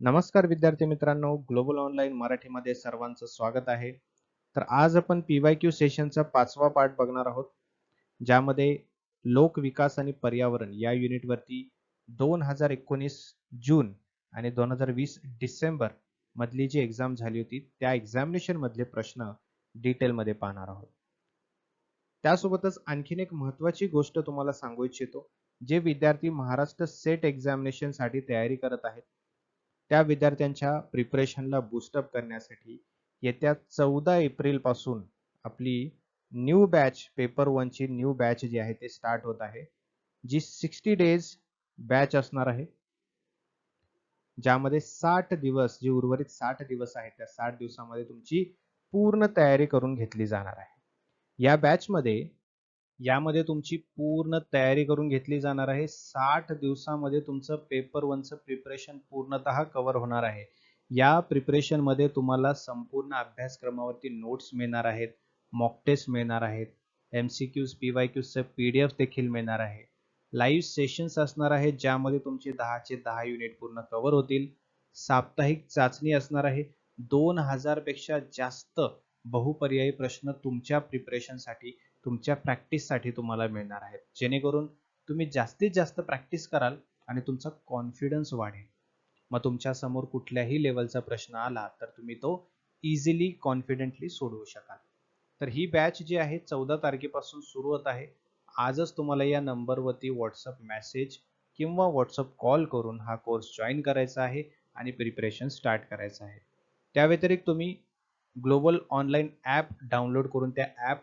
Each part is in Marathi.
नमस्कार विद्यार्थी मित्रांनो ग्लोबल ऑनलाईन मराठीमध्ये सर्वांचं स्वागत आहे. तर आज आपण पी वाय क्यू सेशनचा पाचवा पार्ट बघणार आहोत ज्यामध्ये लोक विकास आणि पर्यावरण या युनिटवरती दोन हजार एकोणीस जून आणि दोन हजार वीस डिसेंबर मधली जी एक्झाम झाली होती त्या एक्झामिनेशन मधले प्रश्न डिटेलमध्ये पाहणार आहोत. त्यासोबतच आणखीन एक महत्वाची गोष्ट तुम्हाला सांगू इच्छितो जे विद्यार्थी महाराष्ट्र सेट एक्झामिनेशनसाठी तयारी करत आहेत. त्या विद्यार्थ्यांच्या प्रिपरेशनला बुस्टअप करण्यासाठी येत्या चौदा एप्रिलपासून आपली न्यू बॅच पेपर वनची न्यू बॅच जी आहे ते स्टार्ट होत आहे. जी सिक्स्टी डेज बॅच असणार आहे. ज्यामध्ये साठ दिवस जे उर्वरित साठ दिवस आहेत त्या साठ दिवसामध्ये तुमची पूर्ण तयारी करून घेतली जाणार आहे. या बॅचमध्ये यामध्ये तुमची पूर्ण तयारी करून घेतली जाणार आहे. साठ दिवसामध्ये तुमचं पेपर वनचं प्रिपरेशन पूर्णतः कव्हर होणार आहे. या प्रिपरेशनमध्ये तुम्हाला संपूर्ण अभ्यासक्रमावरती नोट्स मिळणार आहेत मॉक टेस्ट मिळणार आहेत M C Qs P Y क्यूजचं P D F देखील मिळणार आहे. लाईव्ह सेशन्स असणार आहेत ज्यामध्ये तुमचे दहाचे दहा युनिट पूर्ण कव्हर होतील. साप्ताहिक चाचणी असणार आहे. दोन हजारपेक्षा जास्त बहुपर्यायी प्रश्न तुमच्या प्रिपरेशनसाठी तुमच्या प्रॅक्टिससाठी तुम्हाला मिळणार आहेत. जेणेकरून तुम्ही जास्तीत जास्त प्रॅक्टिस कराल आणि तुमचा कॉन्फिडन्स वाढेल. मग तुमच्यासमोर कुठल्याही लेवलचा प्रश्न आला तर तुम्ही तो इझिली कॉन्फिडेंटली सोडवू शकाल. तर ही बॅच जी आहे चौदा तारखेपासून सुरू होत आहे. आजच तुम्हाला या नंबरवरती व्हॉट्सअप मेसेज किंवा व्हॉट्सअप कॉल करून हा कोर्स जॉईन करायचा आहे आणि प्रिपरेशन स्टार्ट करायचं आहे. त्या व्यतिरिक्त तुम्ही ग्लोबल ऑनलाईन ॲप डाउनलोड करून त्या ॲप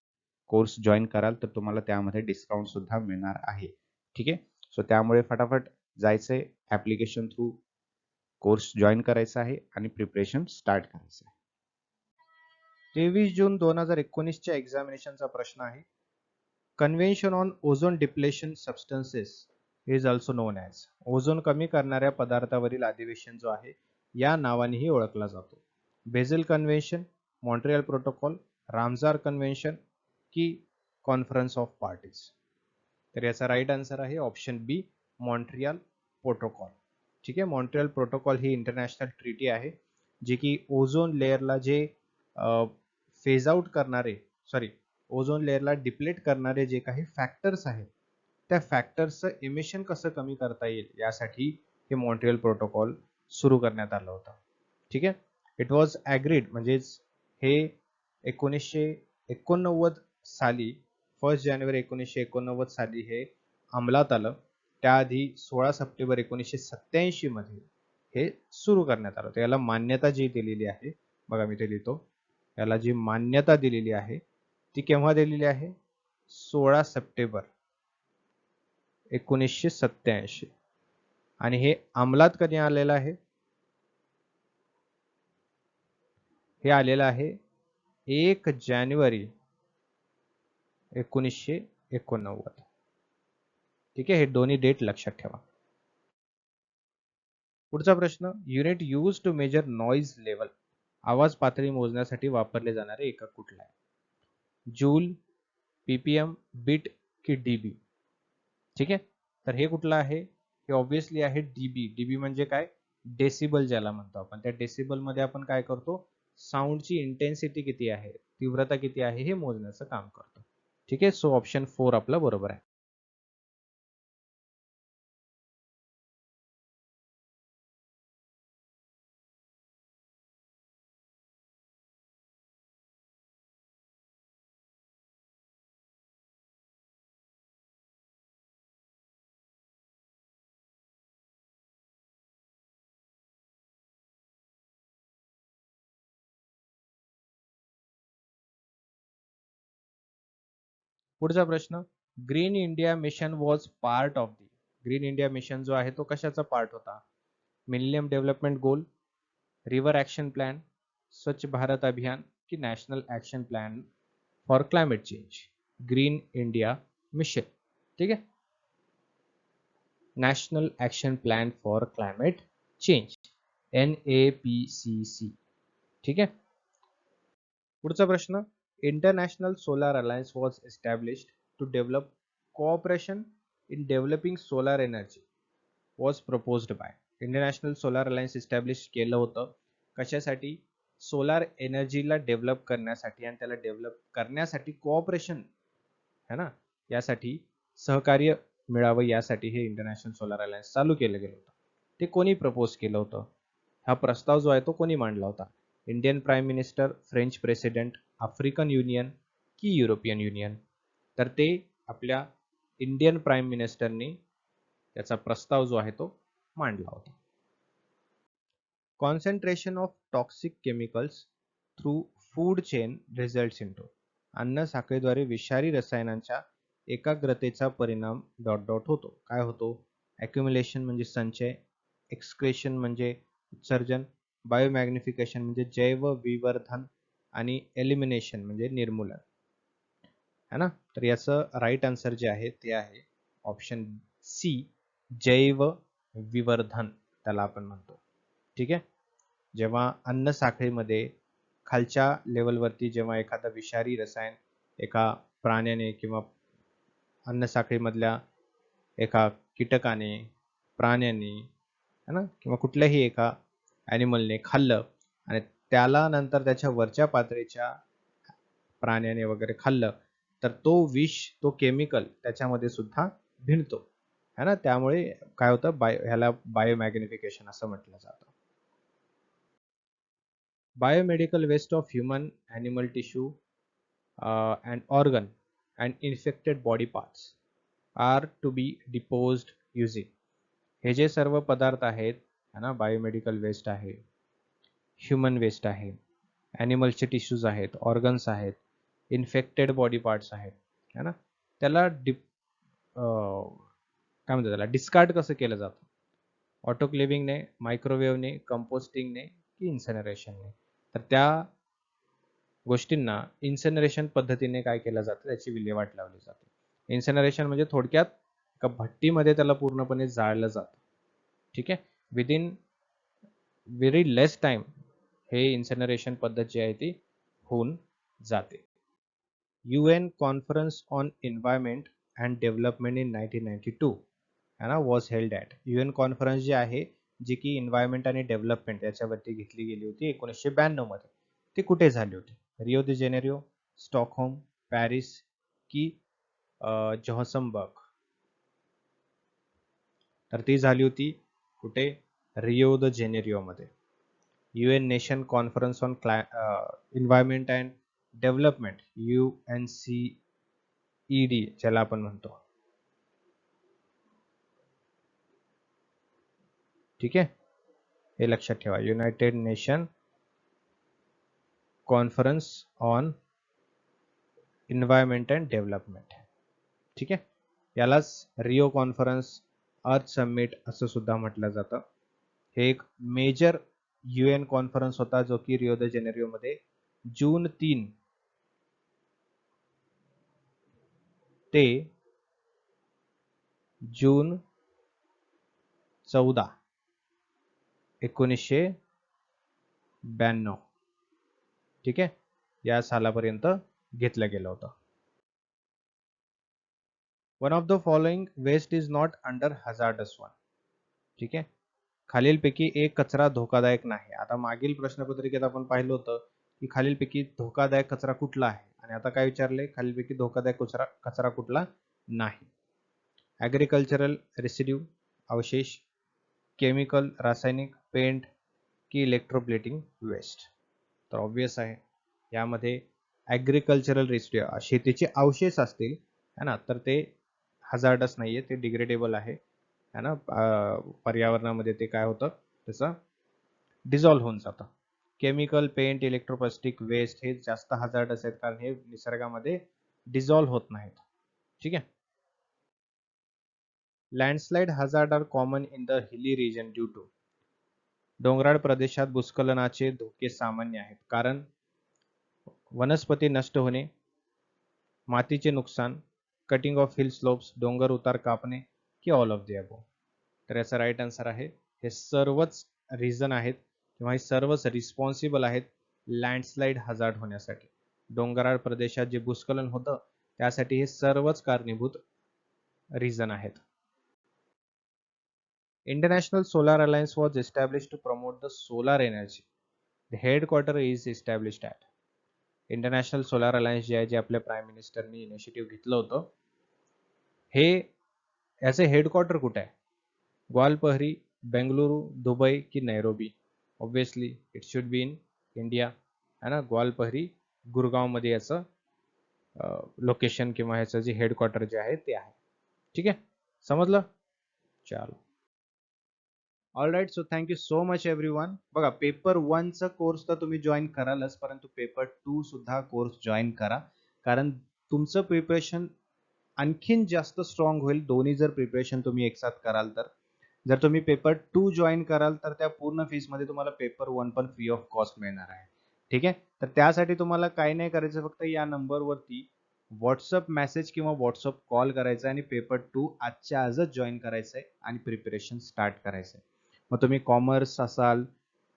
कोर्स जॉईन कराल तर तुम्हाला त्यामध्ये डिस्काउंट सुद्धा मिळणार आहे. ठीक आहे? सो त्यामुळे फटाफट जायचंय ऍप्लिकेशन थ्रू कोर्स जॉईन करायचा आहे आणि प्रिपरेशन स्टार्ट करायचं आहे. तेवीस जून दोन हजार एकोणीसच्या एक्झामिनेशनचा प्रश्न आहे. Convention on ozone depletion substances is also known as ozone कमी करणाऱ्या पदार्थावरील अधिवेशन जो आहे या नावानेही ओळखला जातो. Basel Convention Montreal Protocol Ramsar Convention की कॉन्फरन्स ऑफ पार्टीज तर याचा राईट आन्सर आहे ऑप्शन बी मॉन्ट्रियल प्रोटोकॉल ठीक आहे? मॉन्ट्रियल प्रोटोकॉल ही इंटरनॅशनल ट्रीटी आहे जे की ओझोन लेअरला जे फेज आउट करणारे सॉरी ओझोन लेअरला डिप्लेट करणारे जे काही फॅक्टर्स आहेत त्या फॅक्टर्सचं इमिशन कसं कमी करता येईल यासाठी हे मॉन्ट्रियल प्रोटोकॉल सुरू करण्यात आलं होतं. ठीक आहे? इट वॉज ॲग्रीड म्हणजेच हे एकोणीसशे एकोणनव्वद साली फर्स्ट जानेवारी एकोणीसशे एकोणनव्वद साली हे अंमलात आलं. त्याआधी सोळा सप्टेंबर एकोणीसशे सत्याऐंशी मध्ये हे सुरू करण्यात आलं याला मान्यता जी दिलेली आहे बघा मी ते लिहितो. याला जी मान्यता दिलेली आहे ती केव्हा दिलेली आहे? सोळा सप्टेंबर एकोणीसशे सत्याऐंशी आणि हे अंमलात कधी आलेलं आहे? हे आलेलं आहे एक जानेवारी एकोणीसशे एकोणनव्वद. ठीक आहे? हे दोन्ही डेट लक्षात ठेवा. पुढचा प्रश्न unit use to measure noise level आवाज पातळी मोजण्यासाठी वापरले जाणारे एकक कुठला आहे जूल पीपीएम बीट की डीबी ठीक आहे? तर हे कुठलं आहे? हे ऑब्विसली आहे डीबी डीबी म्हणजे काय? डेसिबल ज्याला म्हणतो आपण. त्या डेसिबलमध्ये आपण काय करतो? साऊंडची इंटेन्सिटी किती आहे? तीव्रता किती आहे? हे मोजण्याचं काम करतो. ठीक आहे? सो ऑप्शन फोर आपला बरोबर आहे. पुढचा प्रश्न Green India Mission was part of the Green India Mission जो आहे तो कशाचा पार्ट होता? Millennium Development Goal river action plan Swachh Bharat Abhiyan की National Action Plan for Climate Change Green India Mission ठीक आहे? National Action Plan for Climate Change N A P C C ठीक आहे? पुढचा प्रश्न International Solar Alliance was established to develop cooperation in developing solar energy was proposed by International Solar Alliance establish केलं होतं. कशासाठी? सोलार एनर्जीला डेव्हलप करण्यासाठी आणि त्याला डेव्हलप करण्यासाठी कोऑपरेशन है ना? यासाठी सहकार्य मिळावं यासाठी हे इंटरनॅशनल सोलार अलायन्स चालू केलं गेलं होतं. ते कोणी प्रपोज केलं होतं? हा प्रस्ताव जो आहे तो कोणी मांडला होता? Indian prime minister French president African Union की युरोपियन युनियन तर ते आपल्या इंडियन प्राईम मिनिस्टरनी त्याचा प्रस्ताव जो आहे तो मांडला होता. Concentration of toxic chemicals through food chain result into अन्न साखळीद्वारे विषारी रसायनांच्या एकाग्रतेचा परिणाम डॉट डॉट होतो. काय होतो? ॲक्युम्युलेशन म्हणजे संचय एक्सक्रेशन म्हणजे उत्सर्जन बायोमॅग्निफिकेशन म्हणजे जैव विवर्धन आणि एलिमिनेशन म्हणजे निर्मूलन. है ना? तर याचं राईट आन्सर जे आहे ते आहे ऑप्शन सी जैव विवर्धन त्याला आपण म्हणतो. ठीक आहे? जेव्हा अन्न साखळीमध्ये खालच्या लेवलवरती जेव्हा एखादा विषारी रसायन एका प्राण्याने किंवा अन्न साखळीमधल्या एका कीटकाने प्राण्याने है ना? किंवा कुठल्याही एका ॲनिमलने खाल्लं आणि त्याला नंतर त्याच्या वरच्या पातळीच्या प्राण्याने वगैरे खाल्लं तर तो विष तो केमिकल त्याच्यामध्ये सुद्धा भिणतो. है ना? त्यामुळे काय होतं? बाय ह्याला बायोमॅग्निफिकेशन असं म्हटलं जातं. Biomedical waste of human animal tissue and organ and infected body parts are to be disposed using हे जे सर्व पदार्थ आहेत है ना? बायोमेडिकल वेस्ट आहे ह्युमन वेस्ट आहे. ॲनिमलचे टिश्यूज आहेत ऑर्गन्स आहेत इन्फेक्टेड बॉडी पार्ट्स आहेत है ना? त्याला डिप काय म्हणतात त्याला डिस्कार्ड कसं केलं जातं? ऑटोक्लिव्हिंगने मायक्रोवेव्हने कंपोस्टिंगने की इन्सनरेशनने तर त्या गोष्टींना इन्सनरेशन पद्धतीने काय केलं जातं? त्याची विल्हेवाट लावली जाते. इन्सनरेशन म्हणजे थोडक्यात एका भट्टीमध्ये त्याला पूर्णपणे जाळलं जातं. ठीक आहे? विदिन व्हेरी लेस टाइम हे इन्सनरेशन पद्धत जी आहे ती होऊन जाते. U N conference on environment and development in nineteen ninety two है ना was held at U N conference जी आहे जी की एन्व्हायरमेंट आणि डेव्हलपमेंट याच्यावरती घेतली गेली होती एकोणीसशे ब्याण्णवमध्ये ती कुठे झाली होती? Rio de Janeiro Stockholm Paris की जोहसमबर्ग तर ती झाली होती कुठे? Rio de जेनेरिओमध्ये U N nation conference on uh, Environment and development U N C E D ज्याला आपण म्हणतो. ठीक आहे? हे लक्षात ठेवा. United Nation Conference on Environment and Development ठीक आहे? यालाच रिओ कॉन्फरन्स अर्थ समिट असं सुद्धा म्हटलं जातं. हे एक मेजर यू एन कॉन्फरन्स होता जो की रिओ द जेनेरिओ मध्ये जून तीन ते जून चौदा एकोणीसशे ब्याण्णव. ठीक आहे? या सालापर्यंत घेतलं गेलं होतं. One of the following waste is not under hazardous one ठीक आहे? खालीलपैकी एक कचरा धोकादायक नाही. आता मागील प्रश्नपत्रिकेत आपण पाहिलं होतं की खालीलपैकी धोकादायक कचरा कुठला आहे? आणि आता काय विचारले? खालीलपैकी धोकादायक कचरा कचरा कुठला नाही. ॲग्रिकल्चरल रेसिड्यू अवशेष केमिकल रासायनिक पेंट की इलेक्ट्रोप्लेटिंग वेस्ट तर ऑब्वियस आहे. यामध्ये ॲग्रिकल्चरल रेसिड्यू शेतीचे अवशेष असतील है ना? तर ते हजार्डस नाही आहे ते डिग्रेडेबल आहे. है ना? पर्यावरणामध्ये ते काय होतं? त्याचं डिझॉल्व्ह होऊन जातं. केमिकल पेंट इलेक्ट्रोप्लास्टिक वेस्ट हे जास्त हजार्ड आहेत कारण हे निसर्गामध्ये डिझॉल्व्ह होत नाहीत. ठीक आहे? Landslide hazard are common in the hilly region due to डोंगराळ प्रदेशात भूस्खलनाचे धोके सामान्य आहेत. कारण वनस्पती नष्ट होणे मातीचे नुकसान कटिंग ऑफ हिल स्लोप्स डोंगर उतार कापणे की ऑल ऑफ द अबो तर याचा राईट आन्सर आहे हे सर्वच रिझन आहेत किंवा हे सर्वच रिस्पॉन्सिबल आहेत लँडस्लाईड हजार्ड होण्यासाठी. डोंगराळ प्रदेशात जे भूस्खलन होतं त्यासाठी हे सर्वच कारणीभूत रिझन आहेत. International Solar Alliance was establish to promote the solar energy the headquarter is established at International Solar Alliance जे आहे जे आपल्या प्राईम मिनिस्टरनी इनिशिएटिव्ह घेतलं होतं हे याचे हेडक्वार्टर कुठे आहे? ग्वालपहरी बेंगलुरू दुबई की Nairobi? Obviously it should be in India है ना? ग्वालपहरी गुरगावमध्ये याचं लोकेशन किंवा ह्याचं जे हेडक्वार्टर जे आहे ते आहे. ठीक आहे? समजलं? चालो. All right so thank you so much everyone बघा पेपर वनचा कोर्स तर तुम्ही जॉईन करालच परंतु पेपर टू सुद्धा कोर्स जॉईन करा. कारण तुमचं प्रिपरेशन आणखीन जास्त स्ट्रॉंग होईल. दोन्ही जर प्रिपरेशन तुम्ही एकसाथ कराल तर. जर तुम्ही पेपर टू जॉईन कराल तर त्या पूर्ण फीसमध्ये तुम्हाला पेपर वन पण फ्री ऑफ कॉस्ट मिळणार आहे. ठीक आहे? तर त्यासाठी तुम्हाला काही नाही करायचं फक्त या नंबरवरती व्हॉट्सअप मेसेज किंवा व्हॉट्सअप कॉल करायचा आणि पेपर टू आजच्या आजच जॉईन करायचं आहे आणि प्रिपरेशन स्टार्ट करायचं आहे. मग तुम्ही कॉमर्स असाल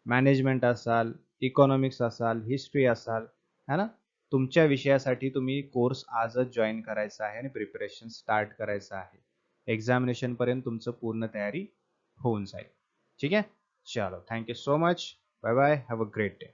मॅनेजमेंट असाल इकॉनॉमिक्स असाल हिस्ट्री असाल है ना? तुमच्या विषयासाठी तुम्ही कोर्स आजच जॉईन करायचा आहे आणि प्रिपरेशन स्टार्ट करायचं आहे. एक्झामिनेशन पर्यंत तुमचं पूर्ण तयारी होऊन जाईल. ठीक आहे? चलो thank you so much bye bye have a great day